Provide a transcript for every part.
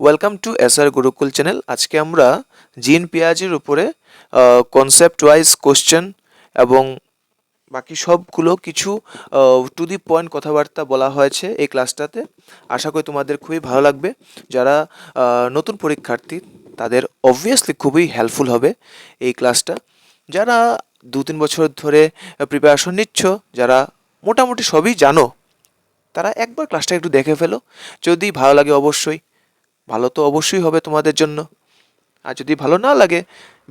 Welcome to SR Gurukul channel আজকে আমরা জিন পেঁয়াজের উপরে কনসেপ্ট ওয়াইজ কোশ্চেন এবং বাকি সবগুলো কিছু টু দি পয়েন্ট কথাবার্তা বলা হয়েছে এই ক্লাসটাতে আশা করি তোমাদের খুবই ভালো লাগবে। যারা নতুন পরীক্ষার্থী, তাদের অবভিয়াসলি খুবই হেল্পফুল হবে এই ক্লাসটা যারা দু তিন বছর ধরে প্রিপারেশন নিচ্ছ, যারা মোটামুটি সবই জানো, তারা একবার ক্লাসটা একটু দেখে ফেলো। যদি ভালো লাগে অবশ্যই ভালো তো অবশ্যই হবে তোমাদের জন্য। আর যদি ভালো না লাগে,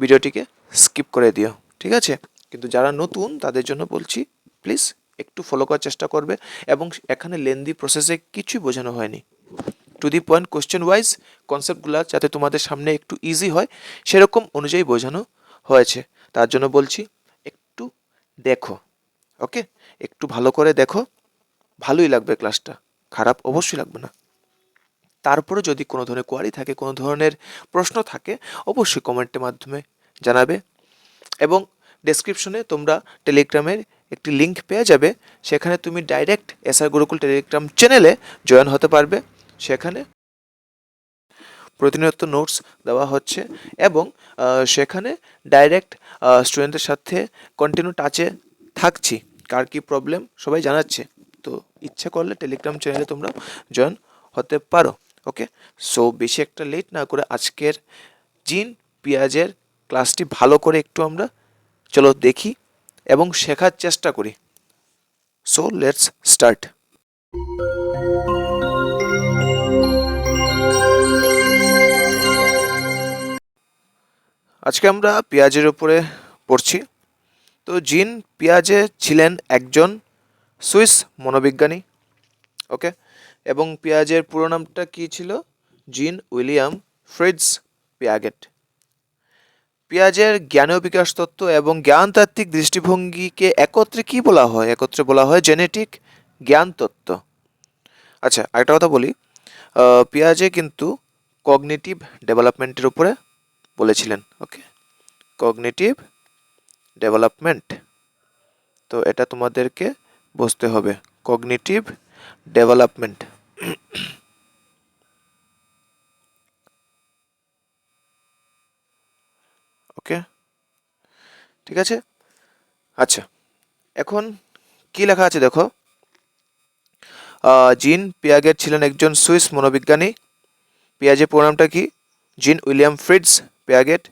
ভিডিওটিকে স্কিপ করে দিও, ঠিক আছে? কিন্তু যারা নতুন, তাদের জন্য বলছি প্লিজ একটু ফলো করার চেষ্টা করবে এবং এখানে লেন্দি প্রসেসে কিছুই বোঝানো হয়নি। To the point question wise কনসেপ্টগুলো যাতে তোমাদের সামনে একটু ইজি হয়, সেরকম অনুযায়ী বোঝানো হয়েছে। তার জন্য বলছি, একটু দেখো ওকে একটু ভালো করে দেখো, ভালোই লাগবে ক্লাসটা খারাপ অবশ্যই লাগবে না। তারপরে যদি কোনো ধরনের কোয়ারি থাকে, কোনো ধরনের প্রশ্ন থাকে, অবশ্যই কমেন্টের মাধ্যমে জানাবে এবং ডেসক্রিপশনে তোমরা টেলিগ্রামের একটি লিংক পেয়ে যাবে। সেখানে তুমি ডাইরেক্ট এসআর গুরুকুল টেলিগ্রাম চ্যানেলে জয়েন হতে পারবে। সেখানে প্রতিনিয়ত নোটস দেওয়া হচ্ছে এবং সেখানে ডাইরেক্ট স্টুডেন্টদের সাথে কন্টিনিউ টাচে থাকছি। কার কী প্রবলেম সবাই জানাচ্ছে। তো ইচ্ছা করলে টেলিগ্রাম চ্যানেলে তোমরা জয়েন হতে পারো। ওকে সো বেশি একটা লেট না করে আজকের জিন পেঁয়াজের ক্লাসটি ভালো করে একটু আমরা চলো দেখি এবং শেখার চেষ্টা করি। সো লেটস স্টার্ট আজকে আমরা পেঁয়াজের উপরে পড়ছি। তো, জিন পেঁয়াজে ছিলেন একজন সুইস মনোবিজ্ঞানী। ওকে এবং পেঁয়াজের পুরো নামটা কী ছিল? জিন উইলিয়াম ফ্রিডস পিয়াগেট। পেঁয়াজের জ্ঞানীয় বিকাশ তত্ত্ব এবং জ্ঞানতাত্ত্বিক দৃষ্টিভঙ্গিকে একত্রে কি বলা হয়? একত্রে বলা হয় জেনেটিক জ্ঞান তত্ত্ব। আচ্ছা আরেকটা কথা বলি। পেঁয়াজে কিন্তু কগনিটিভ ডেভেলপমেন্টের উপরে বলেছিলেন, ওকে? Cognitive development. তো এটা তোমাদেরকে বুঝতে হবে। Cognitive development. ওকে? ঠিক আছে? আচ্ছা এখন কি লেখা আছে দেখো? জিন পিয়াগেট ছিলেন একজন সুইস মনোবিজ্ঞানী। পেঁয়াজের প্রণামটা কি? জিন উইলিয়াম ফ্রিডস পেয়াগেট।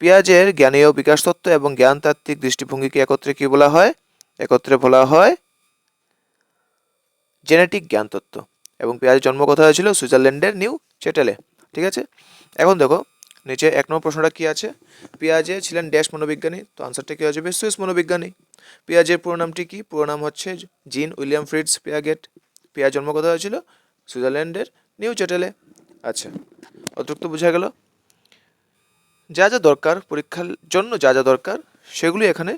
পেঁয়াজের জ্ঞানীয় বিকাশ তত্ত্ব এবং জ্ঞানতাত্ত্বিক দৃষ্টিভঙ্গিকে একত্রে কি বলা হয়? একত্রে বলা হয় জেনেটিক জ্ঞান তত্ত্ব এবং পেঁয়াজের জন্ম কোথায় হয়েছিল? সুইজারল্যান্ডের নিউ চেটেলে ঠিক আছে? এখন দেখো, নিচে এক নম্বর প্রশ্নটা কী আছে? পেঁয়াজে ছিলেন ড্যাশ মনোবিজ্ঞানী। তো আনসারটা কী হয়ে যাবে সুইস মনোবিজ্ঞানী। পেঁয়াজের পুরো নামটি কী? পুরো নাম হচ্ছে জিন উইলিয়াম ফ্রিডস পেয়াগেট। পেঁয়াজ জন্ম কোথায় হয়েছিল? সুইজারল্যান্ডের নিউ চেটেলে আচ্ছা অতিরিক্ত বোঝা গেল। যা যা দরকার, পরীক্ষার জন্য যা যা দরকার, সেগুলি এখানে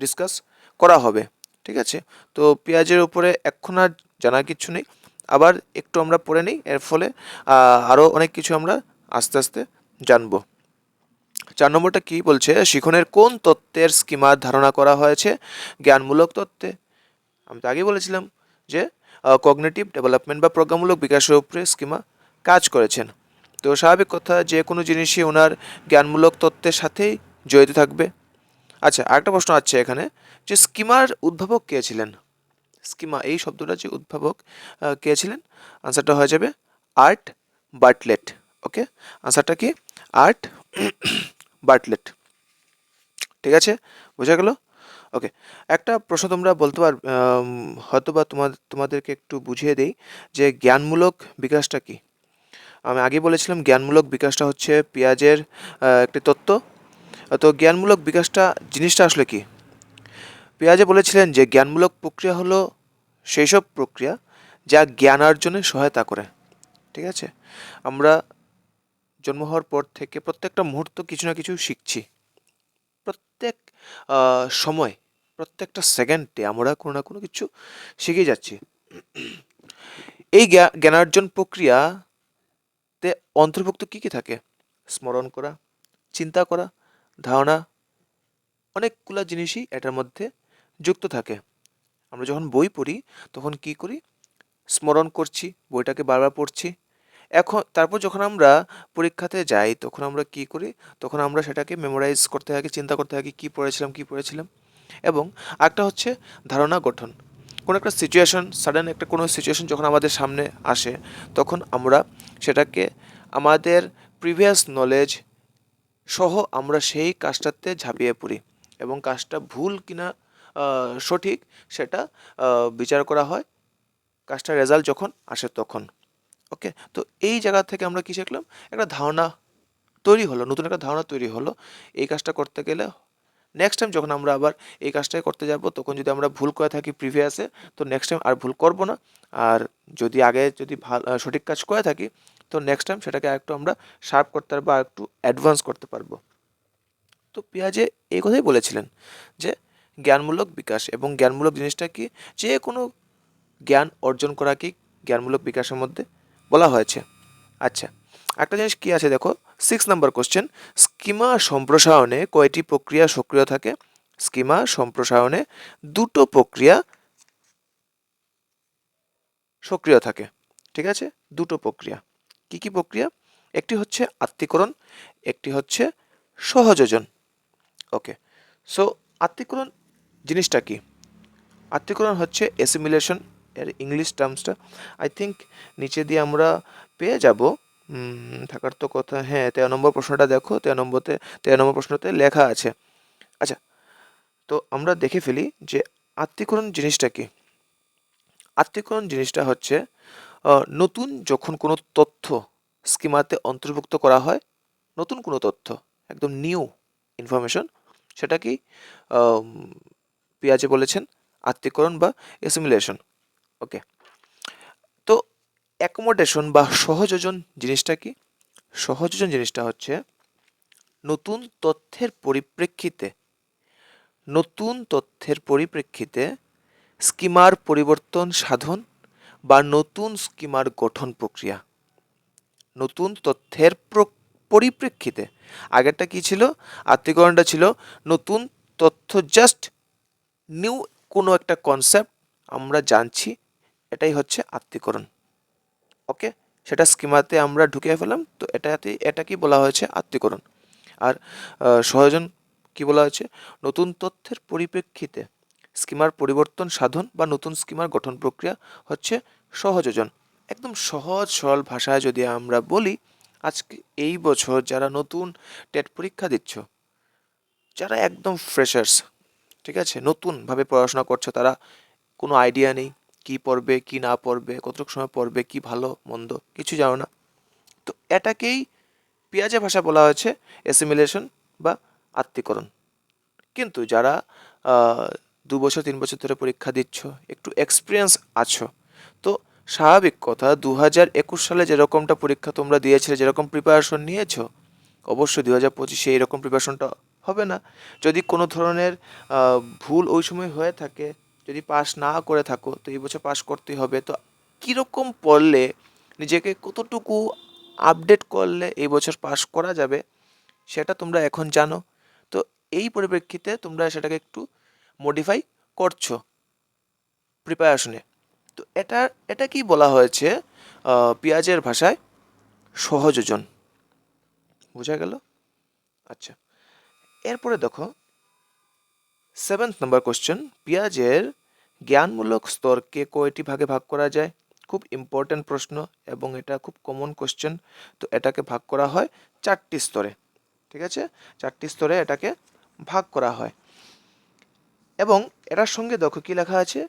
ডিসকাস করা হবে। ঠিক আছে? তো পেঁয়াজের উপরে এখন আর জানার কিছু নেই। আবার একটু আমরা পড়ে নিই, এর ফলে আরও অনেক কিছু আমরা আস্তে আস্তে জানব। চার নম্বরটা কী বলছে? শিখনের কোন তত্ত্বের স্কিমার ধারণা করা হয়েছে? জ্ঞানমূলক তত্ত্বে। আমি তো আগেই বলেছিলাম যে কগনেটিভ ডেভেলপমেন্ট বা প্রজ্ঞামূলক বিকাশের উপরে স্কিমা কাজ করেছেন। তো স্বাভাবিক কথা যে কোনো জিনিসই ওনার জ্ঞানমূলক তত্ত্বের সাথেই জড়িত থাকবে। আচ্ছা আরেকটা প্রশ্ন আছে এখানে। যে স্কিমার উদ্ভাবক কে ছিলেন? স্কিমা, এই শব্দটা যে উদ্ভাবক কে ছিলেন? আনসারটা হয়ে যাবে আর্ট বার্টলেট, ওকে? আনসারটা কি? Art Bartlett. ঠিক আছে? বোঝা গেল? ওকে, একটা প্রশ্ন তোমরা বলতে পার হয়তো বা তোমার তোমাদেরকে একটু বুঝিয়ে দেই যে জ্ঞানমূলক বিকাশটা কি? আমি আগে বলেছিলাম, জ্ঞানমূলক বিকাশটা হচ্ছে পেঁয়াজের একটি তত্ত্ব তো জ্ঞানমূলক বিকাশটা, জিনিসটা আসলে কি? পেঁয়াজে বলেছিলেন যে জ্ঞানমূলক প্রক্রিয়া হলো সেই সব প্রক্রিয়া যা জ্ঞান অর্জনে সহায়তা করে। ঠিক আছে? আমরা জন্ম হওয়ার পর থেকে প্রত্যেকটা মুহূর্ত কিছু না কিছু শিখছি। প্রত্যেক সময়, প্রত্যেকটা সেকেন্ডে আমরা কোনো না কোনো কিছু শিখে যাচ্ছি। এই জ্ঞানার্জন প্রক্রিয়াতে অন্তর্ভুক্ত কী কী থাকে? স্মরণ করা, চিন্তা করা ধারণা অনেকগুলো জিনিসই এটার মধ্যে যুক্ত থাকে। আমরা যখন বই পড়ি, তখন কি করি? স্মরণ করছি, বইটাকে বারবার পড়ছি। এখন, তারপর যখন আমরা পরীক্ষাতে যাই, তখন আমরা কি করি? তখন আমরা সেটাকে মেমোরাইজ করতে থাকি, চিন্তা করতে থাকি, কী পড়েছিলাম কী পড়েছিলাম। এবং একটা হচ্ছে ধারণা গঠন। কোনো একটা সিচুয়েশন সাডেন একটা কোনো সিচুয়েশন যখন আমাদের সামনে আসে, তখন আমরা সেটাকে আমাদের প্রিভিয়াস নলেজ সহ আমরা সেই কাজটাতে ঝাঁপিয়ে পড়ি এবং কাজটা ভুল কিনা সঠিক সেটা বিচার করা হয়। কাজটার রেজাল্ট যখন আসে তখন। ওকে তো এই জায়গা থেকে আমরা কি শিখলাম? একটা ধারণা তৈরি হলো, নতুন একটা ধারণা তৈরি হলো। এই কাজটা করতে গেলে নেক্সট টাইম যখন আমরা আবার এই কাজটাই করতে যাব, তখন যদি আমরা ভুল করে থাকি প্রিভিয়াসে তো নেক্সট টাইম আর ভুল করব না। আর যদি আগে যদি ভালো সঠিক কাজ করে থাকি তো নেক্সট টাইম সেটাকে একটু আমরা শার্প করতে পারব, আর একটু অ্যাডভান্স করতে পারব। তো পেঁয়াজে এই কথাই বলেছিলেন যে জ্ঞানমূলক বিকাশ এবং জ্ঞানমূলক জিনিসটা কি? যে কোনো জ্ঞান অর্জন করাকেই জ্ঞানমূলক বিকাশের মধ্যে বলা হয়েছে। আচ্ছা একটা জিনিস কী আছে দেখো? সিক্স নাম্বার কোশ্চেন স্কিমা সম্প্রসারণে কয়টি প্রক্রিয়া সক্রিয় থাকে? স্কিমা সম্প্রসারণে দুটো প্রক্রিয়া সক্রিয় থাকে। ঠিক আছে? দুটো প্রক্রিয়া। কি কি প্রক্রিয়া? একটি হচ্ছে আত্মীকরণ, একটি হচ্ছে সহযোজন। ওকে, সো আত্মীকরণ জিনিসটা কি? আত্মীকরণ হচ্ছে অ্যাসিমিলেশন এর ইংলিশ টার্মসটা আই থিঙ্ক নিচে দিয়ে আমরা পেয়ে যাব। থাকার তো কথা হ্যাঁ তেরো নম্বর প্রশ্নটা দেখো, তেরো নম্বরতে, তেরো নম্বর প্রশ্নতে লেখা আছে। আচ্ছা তো আমরা দেখে ফেলি যে আত্মীকরণ জিনিসটা কি? আত্মীকরণ জিনিসটা হচ্ছে নতুন যখন কোনো তথ্য স্কিমাতে অন্তর্ভুক্ত করা হয় নতুন কোনো তথ্য একদম নিউ ইনফরমেশন সেটাকেই আম, পেঁয়াজে বলেছেন আত্মীকরণ বা অ্যাসিমিলেশন ওকে তো অ্যাকোমোডেশন বা সহযোজন জিনিসটা কি? সহযোজন জিনিসটা হচ্ছে নতুন তথ্যের পরিপ্রেক্ষিতে নতুন তথ্যের পরিপ্রেক্ষিতে স্কিমার পরিবর্তন সাধন বা নতুন স্কিমার গঠন প্রক্রিয়া। নতুন তথ্যের পরিপ্রেক্ষিতে। আগেরটা কি ছিল? আত্মীকরণটা ছিল নতুন তথ্য জাস্ট নিউ কোনো একটা কনসেপ্ট আমরা জানছি, এটাই হচ্ছে আত্মীকরণ ওকে সেটা স্কিমাতে আমরা ঢুকিয়ে ফেলাম তো এটাতে এটা কি বলা হয়েছে আত্মীকরণ আর সহজন কি বলা হয়েছে? নতুন তথ্যের পরিপ্রেক্ষিতে স্কিমার পরিবর্তন সাধন বা নতুন স্কিমার গঠন প্রক্রিয়া হচ্ছে সহযোজন। একদম সহজ, সরল ভাষায় যদি আমরা বলি, আজকে এই বছর যারা নতুন টেট পরীক্ষা দিচ্ছ, যারা একদম ফ্রেশার্স ঠিক আছে, নতুনভাবে পড়াশোনা করছ, তারা কোনো আইডিয়া নেই কি পড়বে, কি না পড়বে, কতটুকু সময় পড়বে, কি ভালো, মন্দ, কিছু জানো না। তো এটাকেই পেঁয়াজে ভাষা বলা হয়েছে অ্যাসিমিলেশন বা আত্মীকরণ। কিন্তু যারা দু বছর, তিন বছর ধরে পরীক্ষা দিচ্ছ, একটু এক্সপিরিয়েন্স আছো। তো স্বাভাবিক কথা দু হাজার একুশ সালে যেরকমটা পরীক্ষা তোমরা দিয়েছিলে, যেরকম প্রিপারেশন নিয়েছো, অবশ্যই দু হাজার পঁচিশে এইরকম প্রিপারেশনটা হবে না। যদি কোনো ধরনের ভুল ওই সময় হয়ে থাকে, যদি পাস না করে থাকো, তো এই বছর পাস করতেই হবে। তো কীরকম পড়লে, নিজেকে কতটুকু আপডেট করলে এই বছর পাস করা যাবে, সেটা তোমরা এখন জানো। তো এই পরিপ্রেক্ষিতে তোমরা সেটাকে একটু মডিফাই করছ। প্রিপারেশনে তো এটা এটা কি বলা হয়েছে? পেঁয়াজের ভাষায় সহযোজন বোঝা গেল? আচ্ছা। এরপরে দেখো সেভেন্থ নাম্বার কোশ্চেন পেঁয়াজের জ্ঞানমূলক স্তরকে কয়টি ভাগে ভাগ করা যায়? খুব ইম্পর্ট্যান্ট প্রশ্ন এবং এটা খুব কমন কোশ্চেন তো এটাকে ভাগ করা হয় চারটি স্তরে। ঠিক আছে? চারটি স্তরে এটাকে ভাগ করা হয়। এবং এটার সঙ্গে দেখো কি লেখা আছে?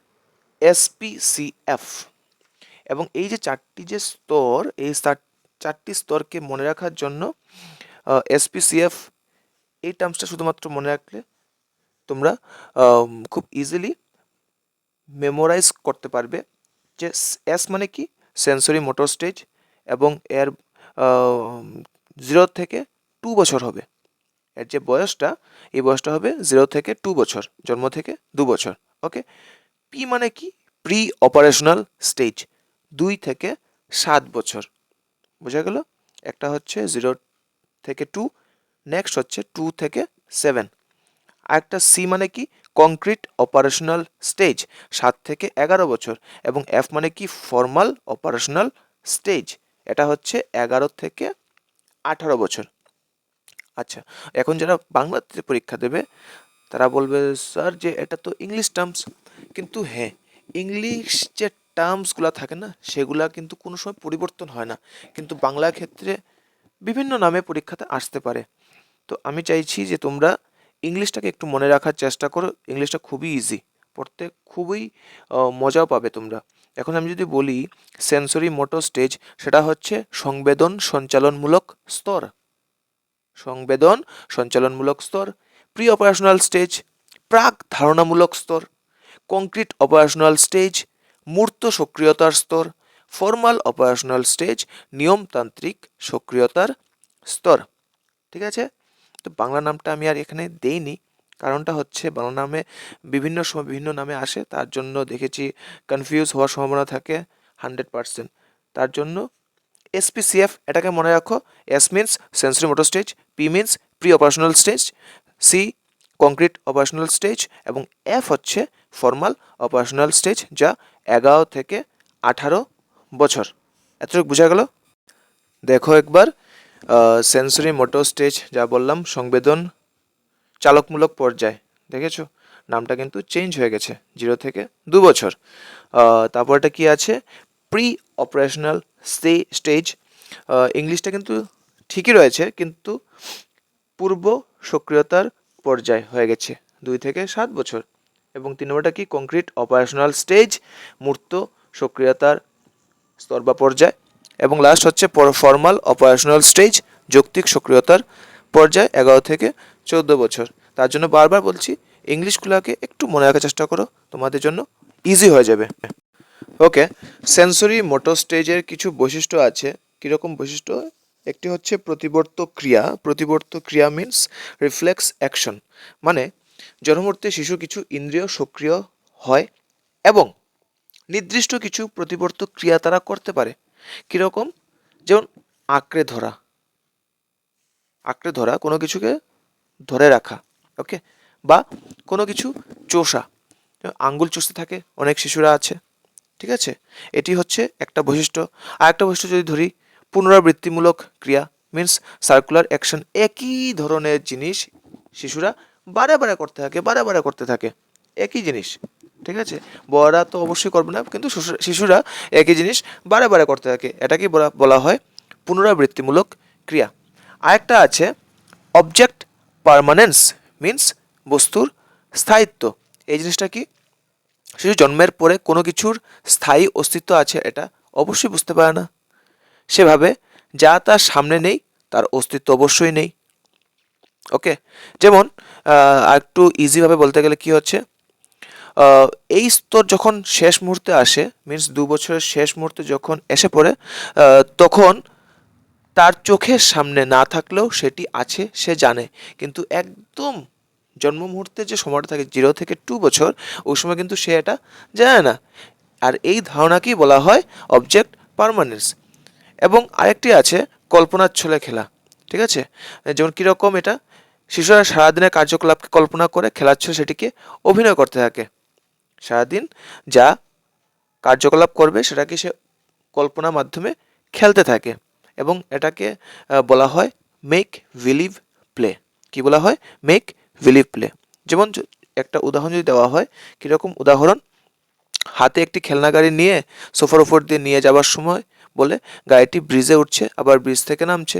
এসপিসিএফ এবং এই যে চারটি যে স্তর, এই চারটি স্তরকে মনে রাখার জন্য এসপিসিএফ এই টার্মসটা শুধুমাত্র মনে রাখলে তোমরা খুব ইজিলি মেমোরাইজ করতে পারবে যে এস মানে কি? সেন্সরি মোটর স্টেজ এবং এর জিরো থেকে টু বছর হবে। এর যে বয়সটা, এই বয়সটা হবে জিরো থেকে টু বছর, জন্ম থেকে দু বছর ওকে পি মানে কি? প্রি অপারেশনাল স্টেজ দুই থেকে সাত বছর, বোঝা গেল? একটা হচ্ছে জিরো থেকে টু নেক্সট হচ্ছে টু থেকে সেভেন আরেকটা সি মানে কি? কংক্রিট অপারেশনাল স্টেজ সাত থেকে এগারো বছর, এবং এফ মানে কি? ফর্মাল অপারেশনাল স্টেজ এটা হচ্ছে এগারো থেকে আঠারো বছর আচ্ছা এখন যারা বাংলাতে পরীক্ষা দেবে, তারা বলবে, স্যার, যে এটা তো ইংলিশ টার্মস কিন্তু হ্যাঁ ইংলিশ যে টার্মসগুলো থাকে না, সেগুলা কিন্তু কোনো সময় পরিবর্তন হয় না। কিন্তু বাংলা ক্ষেত্রে বিভিন্ন নামে পরীক্ষাতে আসতে পারে। তো আমি চাইছি যে তোমরা ইংলিশটাকে একটু মনে রাখার চেষ্টা করো। ইংলিশটা খুবই ইজি পড়তে খুবই মজাও পাবে তোমরা। এখন আমি যদি বলি সেন্সরি মোটর স্টেজ সেটা হচ্ছে সংবেদন সঞ্চালনমূলক স্তর। সংবেদন, সঞ্চালনমূলক স্তর প্রি অপারেশনাল স্টেজ প্রাক ধারণামূলক স্তর কংক্রিট অপারেশনাল স্টেজ মূর্ত সক্রিয়তার স্তর ফর্মাল অপারেশনাল স্টেজ নিয়মতান্ত্রিক সক্রিয়তার স্তর। ঠিক আছে? তো বাংলা নামটা আমি আর এখানে দেইনি, কারণটা হচ্ছে বাংলা নামে বিভিন্ন সময় বিভিন্ন নামে আসে, তার জন্য দেখেছি কনফিউজ হওয়ার সম্ভাবনা থাকে হান্ড্রেড পার্সেন্ট তার জন্য এসপিসিএফ এটাকে মনে রাখো S means sensory motor stage P means pre operational stage C concrete operational stage এবং এফ হচ্ছে ফর্মাল অপারেশনাল স্টেজ যা এগারো থেকে আঠারো বছর। এতটুকু বোঝা গেল? দেখো একবার সেন্সরি মোটর স্টেজ যা বললাম, সংবেদন চালকমূলক পর্যায়, দেখেছ? নামটা কিন্তু চেঞ্জ হয়ে গেছে, জিরো থেকে দু বছর। তারপরটা কি আছে? প্রি অপারেশনাল স্টে স্টেজ ইংলিশটা কিন্তু ঠিকই রয়েছে, কিন্তু পূর্ব সক্রিয়তার পর্যায় হয়ে গেছে দুই থেকে সাত বছর। এবং তিন নম্বরটা কি? কংক্রিট অপারেশনাল স্টেজ মূর্ত সক্রিয়তার স্তর বা পর্যায়। এবং লাস্ট হচ্ছে ফর্মাল অপারেশনাল স্টেজ যৌক্তিক সক্রিয়তার পর্যায়, এগারো থেকে চোদ্দ বছর। তার জন্য বারবার বলছি ইংলিশগুলোকে একটু মনে রাখার চেষ্টা করো, তোমাদের জন্য ইজি হয়ে যাবে। ওকে সেন্সরি মোটর স্টেজের কিছু বৈশিষ্ট্য আছে। কীরকম বৈশিষ্ট্য? একটি হচ্ছে প্রতিবর্ত ক্রিয়া। প্রতিবর্ত ক্রিয়া মিন্স রিফ্লেক্স অ্যাকশন মানে জন্মমূর্তে শিশু কিছু ইন্দ্রিয় সক্রিয় হয় এবং নির্দিষ্ট কিছু প্রতিবর্ত ক্রিয়া তারা করতে পারে। কীরকম? যেমন আঁকড়ে ধরা। আঁকড়ে ধরা কোনো কিছুকে ধরে রাখা, ওকে? বা কোনো কিছু চোষা। আঙ্গুল চুষতে থাকে, অনেক শিশুরা আছে, ঠিক আছে? এটি হচ্ছে একটা বৈশিষ্ট্য। আর একটা বৈশিষ্ট্য যদি ধরি পুনরাবৃত্তিমূলক ক্রিয়া মিন্স সার্কুলার অ্যাকশন একই ধরনের জিনিস শিশুরা বারে বারে করতে থাকে বারে বারে করতে থাকে। একই জিনিস, ঠিক আছে? বড়রা তো অবশ্যই করবে না, কিন্তু শিশুরা একই জিনিস বারে বারে করতে থাকে। এটাকে বলা বলা হয়? পুনরাবৃত্তিমূলক ক্রিয়া। আরেকটা আছে অবজেক্ট পারমানেন্স মিন্স বস্তুর স্থায়িত্ব। এই জিনিসটা কি? শিশু জন্মের পরে কোনো কিছুর স্থায়ী অস্তিত্ব আছে, এটা অবশ্যই বুঝতে পারে না। সেভাবে যা তার সামনে নেই, তার অস্তিত্ব অবশ্যই নেই। ওকে যেমন একটু ইজিভাবে বলতে গেলে কি হচ্ছে? এই স্তর যখন শেষ মুহূর্তে আসে মিন্স দু বছরের শেষ মুহূর্তে যখন এসে পড়ে তখন তার চোখের সামনে না থাকলেও সেটি আছে, সে জানে। কিন্তু একদম জন্ম মুহূর্তে যে সময়টা থাকে জিরো থেকে টু বছর, ওই সময় কিন্তু সে এটা জানে না। আর এই ধারণাকেই বলা হয় অবজেক্ট পারমানেন্স এবং আরেকটি আছে কল্পনার ছলে খেলা, ঠিক আছে? যেমন কীরকম এটা? শিশুরা সারাদিনের কার্যকলাপকে কল্পনা করে খেলার ছলে সেটিকে অভিনয় করতে থাকে। সারাদিন যা কার্যকলাপ করবে সেটাকে সে কল্পনার মাধ্যমে খেলতে থাকে এবং এটাকে বলা হয় মেক বিলিভ প্লে কি বলা হয়? মেক বিলিভ প্লে যেমন একটা উদাহরণ যদি দেওয়া হয়, কীরকম উদাহরণ? হাতে একটি খেলনা গাড়ি নিয়ে সোফার উপর দিয়ে নিয়ে যাওয়ার সময় বলে গাড়িটি ব্রিজে উঠছে, আবার ব্রিজ থেকে নামছে।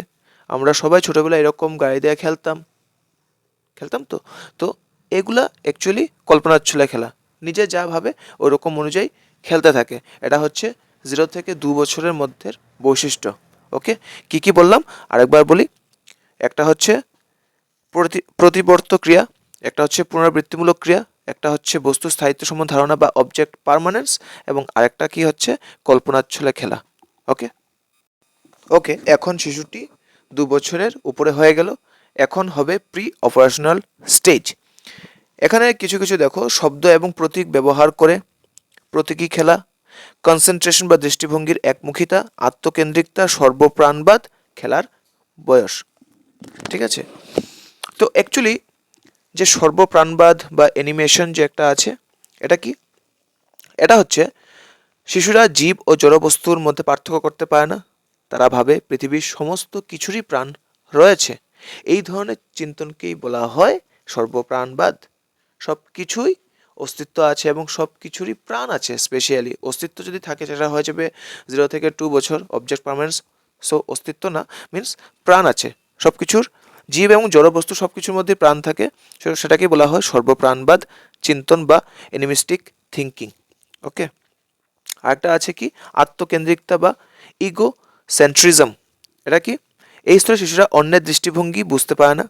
আমরা সবাই ছোটোবেলায় এরকম গাড়ি দিয়ে খেলতাম। খেলতাম তো? তো এগুলা অ্যাকচুয়ালি কল্পনার ছলে খেলা। নিজে যা ভাবে ওরকম অনুযায়ী খেলতে থাকে। এটা হচ্ছে জিরো থেকে দু বছরের মধ্যের বৈশিষ্ট্য। ওকে কি কি বললাম? আরেকবার বলি। একটা হচ্ছে প্রতি, প্রতিবর্ত ক্রিয়া, একটা হচ্ছে পুনরাবৃত্তিমূলক ক্রিয়া, একটা হচ্ছে বস্তু স্থায়িত্ব সম্বন্ধ ধারণা বা অবজেক্ট পার্মানেন্স এবং আরেকটা কি হচ্ছে? কল্পনার ছলে খেলা। ওকে। ওকে, এখন শিশুটি দু বছরের উপরে হয়ে গেল। এখন হবে প্রি অপারেশনাল স্টেজ এখানে কিছু কিছু দেখো, শব্দ এবং প্রতীক ব্যবহার করে। প্রতীকী খেলা কনসেন্ট্রেশন বা দৃষ্টিভঙ্গির একমুখিতা, আত্মকেন্দ্রিকতা, সর্বপ্রাণবাদ, খেলার বয়স। ঠিক আছে? তো অ্যাকচুয়ালি যে সর্বপ্রাণবাদ বা অ্যানিমেশন যে একটা আছে, এটা কি? এটা হচ্ছে শিশুরা জীব ও জড়বস্তুর মধ্যে পার্থক্য করতে পারে না। তারা ভাবে পৃথিবীর সমস্ত কিছুরই প্রাণ রয়েছে। এই ধরনের চিন্তনকেই বলা হয় সর্বপ্রাণবাদ। সব কিছুই অস্তিত্ব আছে এবং সব কিছুরই প্রাণ আছে স্পেশালি। অস্তিত্ব যদি থাকে, সেটা হয়ে যাবে জিরো থেকে টু বছর। অবজেক্ট পারমানেন্স সো অস্তিত্ব না মিন্স প্রাণ আছে। সব কিছুর জীব এবং জড়বস্তু সব কিছুর মধ্যে প্রাণ থাকে। সে- সেটাকে বলা হয় সর্বপ্রাণবাদ, চিন্তন বা এনিমিস্টিক থিঙ্কিং ওকে আরেকটা আছে কি? আত্মকেন্দ্রিকতা বা ইগো সেন্ট্রিজম এটা কি? এই স্তরে শিশুরা অন্যের দৃষ্টিভঙ্গি বুঝতে পারে না।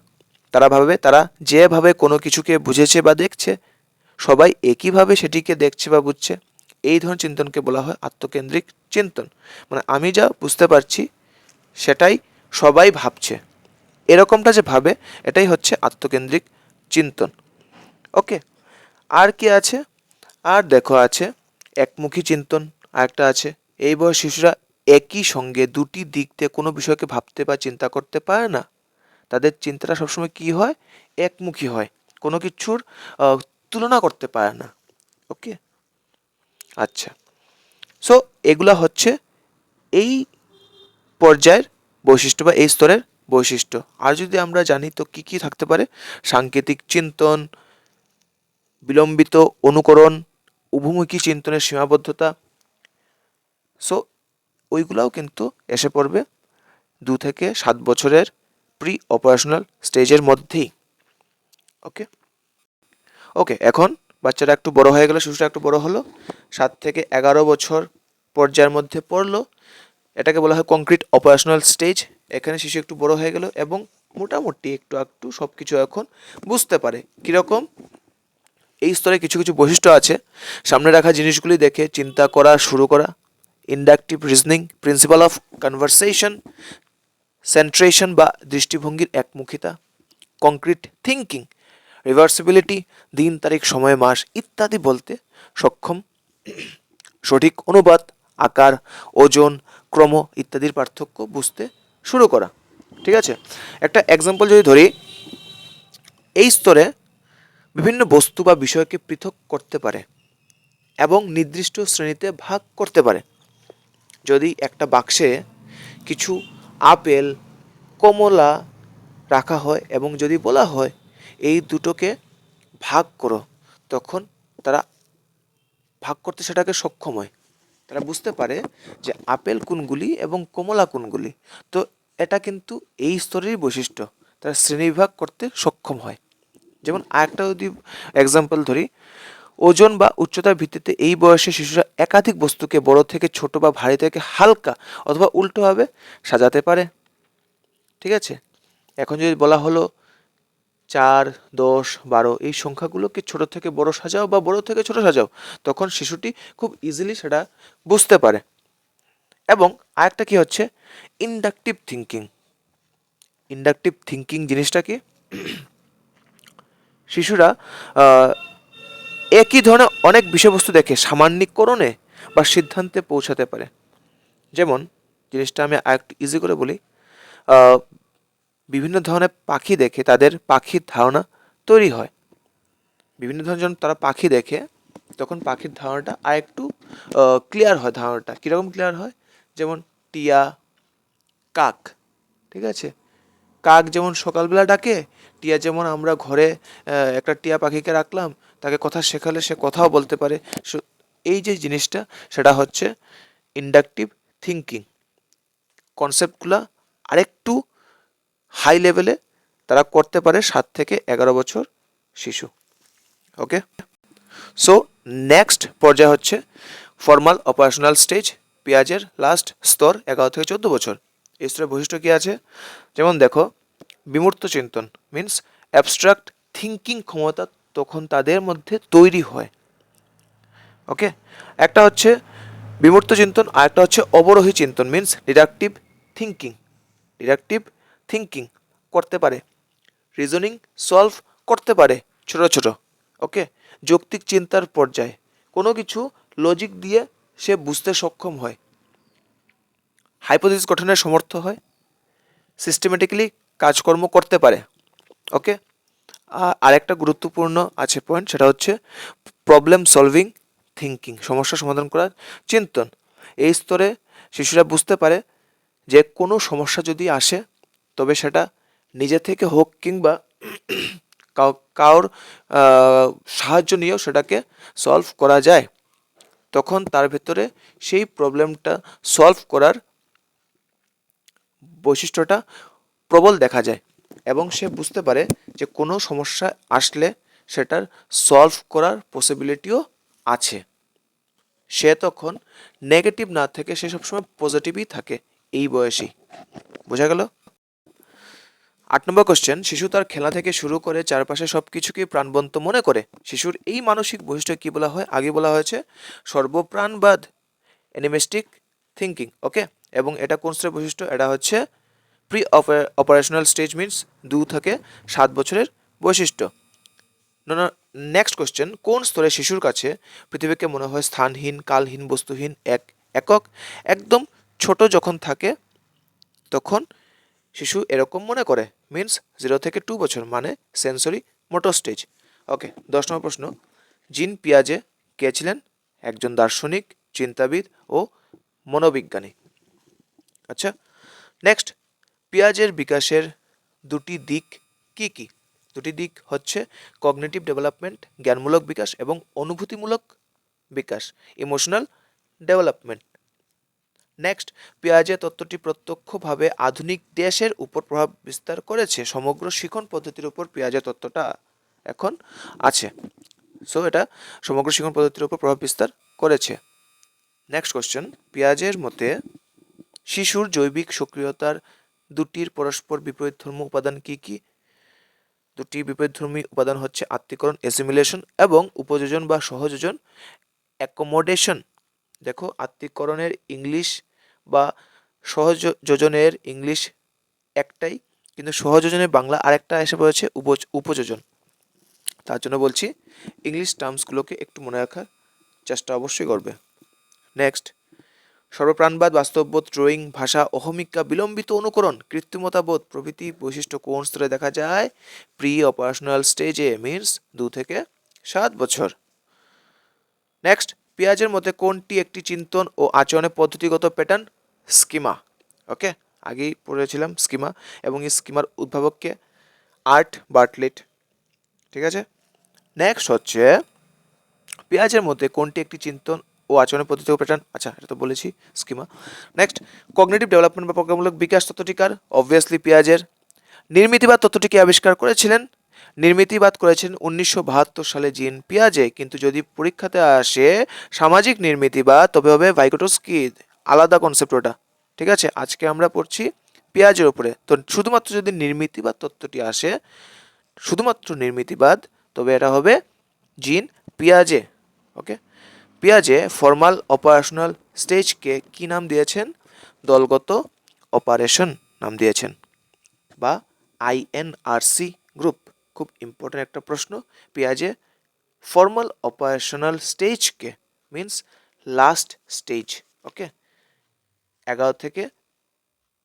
তারা ভাবে, তারা যেভাবে কোনো কিছুকে বুঝেছে বা দেখছে, সবাই একইভাবে সেটিকে দেখছে বা বুঝছে। এই ধরনের চিন্তনকে বলা হয় আত্মকেন্দ্রিক চিন্তন। মানে আমি যা বুঝতে পারছি, সেটাই সবাই ভাবছে। এরকমটা যে ভাবে, এটাই হচ্ছে আত্মকেন্দ্রিক চিন্তন। ওকে, আর কি আছে? আর দেখো আছে একমুখী চিন্তন আরেকটা আছে। এই বয়স শিশুরা একই সঙ্গে দুটি দিক দিয়ে কোনো বিষয়কে ভাবতে বা চিন্তা করতে পারে না। তাদের চিন্তাটা সবসময় কি হয়? একমুখী হয়। কোনো কিছুর তুলনা করতে পারে না। ওকে? আচ্ছা। সো এগুলা হচ্ছে এই পর্যায়ের বৈশিষ্ট্য বা এই স্তরের বৈশিষ্ট্য। আর যদি আমরা জানি তো কি কি থাকতে পারে? সাংকেতিক চিন্তন, বিলম্বিত অনুকরণ উভমুখী চিন্তনের সীমাবদ্ধতা। সো ওইগুলাও কিন্তু এসে পড়বে দু থেকে সাত বছরের প্রি অপারেশনাল স্টেজের মধ্যেই। ওকে ওকে এখন বাচ্চারা একটু বড় হয়ে গেল শিশুটা একটু বড় হলো। সাত থেকে এগারো বছর পর্যায়ের মধ্যে পড়ল। এটাকে বলা হয় কংক্রিট অপারেশনাল স্টেজ এখানে শিশু একটু বড় হয়ে গেল এবং মোটামুটি একটু একটু সব কিছু এখন বুঝতে পারে। কীরকম? এই স্তরে কিছু কিছু বৈশিষ্ট্য আছে। সামনে রাখা জিনিসগুলি দেখে চিন্তা করা শুরু করা। Inductive reasoning principle of conversation centration বা দৃষ্টিভঙ্গির একমুখিতা। কংক্রিট থিঙ্কিং রিভার্সিবিলিটি দিন, তারিখ, সময়, মাস ইত্যাদি বলতে সক্ষম। সঠিক অনুবাদ আকার, ওজন, ক্রম ইত্যাদির পার্থক্য বুঝতে শুরু করা। ঠিক আছে? একটা এক্সাম্পল যদি ধরি, এই স্তরে বিভিন্ন বস্তু বা বিষয়কে পৃথক করতে পারে এবং নির্দিষ্ট শ্রেণীতে ভাগ করতে পারে। যদি একটা বাক্সে কিছু আপেল, কমলা রাখা হয় এবং যদি বলা হয় এই দুটোকে ভাগ করো, তখন তারা ভাগ করতে সেটাকে সক্ষম হয়। তারা বুঝতে পারে যে আপেল কোনগুলি এবং কমলা কোনগুলি। তো এটা কিন্তু এই স্তরেরই বৈশিষ্ট্য। তারা শ্রেণীবিভাগ করতে সক্ষম হয়। যেমন আরেকটা যদি এক্সাম্পল ধরি, ওজন বা উচ্চতার ভিত্তিতে এই বয়সে শিশুরা একাধিক বস্তুকে বড় থেকে ছোট বা ভারী থেকে হালকা অথবা উল্টোভাবে সাজাতে পারে। ঠিক আছে? এখন যদি বলা হলো চার, দশ, বারো, এই সংখ্যাগুলোকে ছোট থেকে বড় সাজাও বা বড় থেকে ছোট সাজাও, তখন শিশুটি খুব ইজিলি সেটা বুঝতে পারে। এবং আরেকটা কি হচ্ছে? ইন্ডাকটিভ থিঙ্কিং ইন্ডাকটিভ থিঙ্কিং জিনিসটা কি? শিশুরা একই ধরনের অনেক বিষয়বস্তু দেখে সামান্যীকরণে বা সিদ্ধান্তে পৌঁছাতে পারে। যেমন, জিনিসটা আমি আরেকটু ইজি করে বলি বিভিন্ন ধরনের পাখি দেখে তাদের পাখির ধারণা তৈরি হয়। বিভিন্ন ধরনের যখন তারা পাখি দেখে, তখন পাখির ধারণাটা আরেকটু ক্লিয়ার হয় ধারণাটা। কীরকম ক্লিয়ার হয়? যেমন টিয়া, কাক, ঠিক আছে? কাক যেমন সকালবেলা ডাকে, টিয়া যেমন আমরা ঘরে একটা টিয়া পাখিকে রাখলাম, তাকে কথা শেখালে সে কথাও বলতে পারে। এই যে জিনিসটা, সেটা হচ্ছে ইন্ডাকটিভ থিঙ্কিং কনসেপ্টগুলা আরেকটু হাই লেভেলে তারা করতে পারে সাত থেকে এগারো বছর শিশু। ওকে সো নেক্সট পর্যায় হচ্ছে ফর্মাল অপারেশনাল স্টেজ পেঁয়াজের লাস্ট স্তর, এগারো থেকে চোদ্দ বছর। এই স্তরের বৈশিষ্ট্য কী আছে? যেমন দেখো, বিমূর্ত চিন্তন মিন্স অ্যাবস্ট্রাক্ট থিঙ্কিং ক্ষমতা তখন তাদের মধ্যে তৈরি হয়। ওকে একটা হচ্ছে বিমূর্ত চিন্তন, আর একটা হচ্ছে অবরোহী চিন্তন means deductive thinking deductive thinking করতে পারে রিজনিং সলভ করতে পারে ছোট ছোট। ওকে যৌক্তিক চিন্তার পর্যায়ে। কোনো কিছু লজিক দিয়ে সে বুঝতে সক্ষম হয়। হাইপোথিস গঠনের সমর্থ হয় সিস্টেমেটিক্যালি কাজকর্ম করতে পারে। ওকে আর আরেকটা গুরুত্বপূর্ণ আছে পয়েন্ট সেটা হচ্ছে প্রবলেম সলভিং থিঙ্কিং সমস্যা সমাধান করার চিন্তন। এই স্তরে শিশুরা বুঝতে পারে যে কোনো সমস্যা যদি আসে, তবে সেটা নিজে থেকে হোক কিংবা কাউ- কারোর সাহায্য নিয়েও সেটাকে সলভ করা যায়। তখন তার ভেতরে সেই প্রবলেমটা সলভ করার বৈশিষ্ট্যটা প্রবল দেখা যায় এবং সে বুঝতে পারে যে কোনো সমস্যা আসলে সেটার সলভ করার পসিবিলিটিও আছে। সে তখন নেগেটিভ না থেকে সে সবসময় পজিটিভই থাকে এই বয়সেই বোঝা গেল? আট নম্বর কোশ্চেন শিশু তার খেলা থেকে শুরু করে চারপাশে সব কিছুকেই প্রাণবন্ত মনে করে। শিশুর এই মানসিক বৈশিষ্ট্য কী বলা হয়? আগে বলা হয়েছে সর্বপ্রাণবাদ অ্যানিমেস্টিক থিঙ্কিং ওকে এবং এটা কোন স্তরের বৈশিষ্ট্য? এটা হচ্ছে প্রি অপারেশনাল স্টেজ মিনস দু থেকে সাত বছরের বৈশিষ্ট্য। নেক্সট কোশ্চেন কোন স্তরে শিশুর কাছে পৃথিবীকে মনে হয় স্থানহীন, কালহীন, বস্তুহীন, এক, একক? একদম ছোট যখন থাকে, তখন শিশু এরকম মনে করে। মিন্স জিরো থেকে টু বছর মানে সেন্সরি মোটর স্টেজ ওকে দশ নম্বর প্রশ্ন, জিন পিয়াজে কে ছিলেন? একজন দার্শনিক, চিন্তাবিদ ও মনোবিজ্ঞানী। আচ্ছা নেক্সট পেঁয়াজের বিকাশের দুটি দিক কি কি? দুটি দিক হচ্ছে কগনেটিভ ডেভেলপমেন্ট জ্ঞানমূলক বিকাশ এবং অনুভূতিমূলক বিকাশ ইমোশনাল ডেভেলপমেন্ট নেক্সট পেঁয়াজে তত্ত্বটি প্রত্যক্ষভাবে আধুনিক দেশের উপর প্রভাব বিস্তার করেছে। সমগ্র শিখন পদ্ধতির উপর পেঁয়াজের তত্ত্বটা এখন আছে। সো এটা সমগ্র শিখন পদ্ধতির উপর প্রভাব বিস্তার করেছে। নেক্সট কোশ্চেন পেঁয়াজের মতে শিশুর জৈবিক সক্রিয়তার দুটির পরস্পর বিপরীতধর্মী উপাদান কি কি? দুটি বিপরীতধর্মী উপাদান হচ্ছে আত্মীকরণ এসিমিলেশন এবং উপযোজন বা সহযোজন অ্যাকোমোডেশন দেখো আত্মীকরণের ইংলিশ বা সহযোজনের ইংলিশ একটাই, কিন্তু সহযোজনের বাংলা আরেকটা এসে পড়েছে উপ- উপযোজন। তার জন্য বলছি, ইংলিশ টার্মসগুলোকে একটু মনে রাখার চেষ্টা অবশ্যই করবে। নেক্সট সর্বপ্রাণবাদ, বাস্তববোধ ড্রয়িং ভাষা, অহমিকা, বিলম্বিত অনুকরণ, কৃত্রিমতাবোধ প্রভৃতি বৈশিষ্ট্য কোন স্তরে দেখা যায়? প্রি অপারেশনাল স্টেজে মিনস দু থেকে সাত বছর। নেক্সট পেঁয়াজের মধ্যে কোনটি একটি চিন্তন ও আচরণের পদ্ধতিগত প্যাটার্ন স্কিমা ওকে আগেই পড়েছিলাম স্কিমা এবং এই স্কিমার উদ্ভাবককে আর্ট বার্টলেট, ঠিক আছে? নেক্সট হচ্ছে, পেঁয়াজের মধ্যে কোনটি একটি চিন্তন ও আচরণের পদ্ধতি প্যাটার্ন আচ্ছা এটা তো বলেছি স্কিমা নেক্সট কগনেটিভ ডেভেলপমেন্ট বা প্রজ্ঞামূলক বিকাশ তত্ত্বটিকার অবভিয়াসলি পেঁয়াজের, নির্মিতিবাদ তত্ত্বটিকে আবিষ্কার করেছিলেন, নির্মিতিবাদ করেছেন উনিশশো বাহাত্তর সালে জিন পিয়াজে, কিন্তু যদি পরীক্ষাতে আসে সামাজিক নির্মিতিবাদ, তবে হবে ভাইকোটোস্কি, আলাদা কনসেপ্ট ওটা, ঠিক আছে? আজকে আমরা পড়ছি পেঁয়াজের উপরে। তো শুধুমাত্র যদি নির্মিতিবাদ তত্ত্বটি আসে, শুধুমাত্র নির্মিতিবাদ, তবে এটা হবে জিন পিয়াজে ওকে পিয়াজে ফর্মাল অপারেশনাল স্টেজকে কি নাম দিয়েছেন? দলগত অপারেশন নাম দিয়েছেন। বা আইএনআরসি গ্রুপ খুব ইম্পর্ট্যান্ট একটা প্রশ্ন। পেঁয়াজে ফর্মাল অপারেশনাল স্টেজকে মিন্স লাস্ট স্টেজ ওকে এগারো থেকে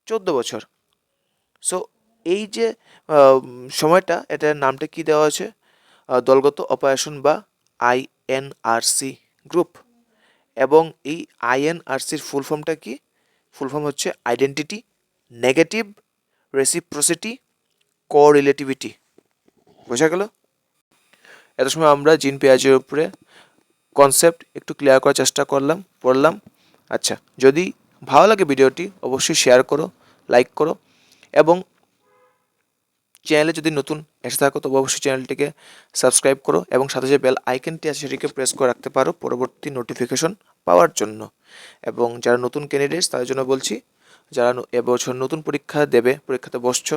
চোদ্দ বছর। সো এই যে সময়টা, এটার নামটা কি দেওয়া আছে দলগত অপারেশন বা আইএনআরসি গ্রুপ এবং এই আইএনআরসির ফুল ফর্মটা কি? ফুল ফর্ম হচ্ছে আইডেন্টিটি নেগেটিভ রেসিপ্রোসিটি কোরিলেটিভিটি বোঝা গেল? এত সময় আমরা জিন পেঁয়াজের উপরে কনসেপ্ট একটু ক্লিয়ার করার চেষ্টা করলাম, পড়লাম। আচ্ছা যদি ভালো লাগে ভিডিওটি, অবশ্যই শেয়ার করো লাইক করো। এবং চ্যানেলে যদি নতুন এসে থাকো, তবে অবশ্যই চ্যানেলটিকে সাবস্ক্রাইব করো এবং সাথে যে বেল আইকনটি আছে সেটিকে প্রেস করে রাখতে পারো পরবর্তী নোটিফিকেশন পাওয়ার জন্য। এবং যারা নতুন ক্যান্ডিডেটস তাদের জন্য বলছি, যারা এবছর নতুন পরীক্ষা দেবে, পরীক্ষাতে বসছো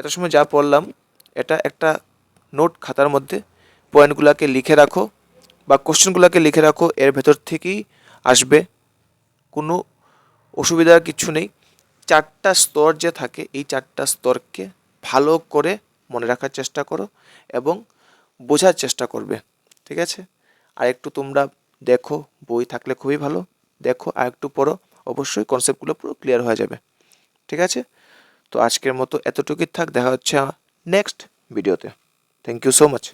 এত সময় যা পড়লাম, এটা একটা নোট খাতার মধ্যে পয়েন্টগুলোকে লিখে রাখো বা কোশ্চেনগুলোকে লিখে রাখো, এর ভেতর থেকেই আসবে। কোনো অসুবিধার কিছু নেই। চারটা স্তর যে থাকে, এই চারটা স্তরকে ভালো করে মনে রাখার চেষ্টা করো এবং বোঝার চেষ্টা করবে, ঠিক আছে? আর একটু তোমরা দেখো, বই থাকলে খুবই ভালো। দেখো, আর একটু পড়ো, অবশ্যই কনসেপ্টগুলো পুরো ক্লিয়ার হয়ে যাবে, ঠিক আছে? তো আজকের মতো এতটুকুই থাক, দেখা হচ্ছে নেক্সট ভিডিওতে থ্যাংক ইউ সো মাচ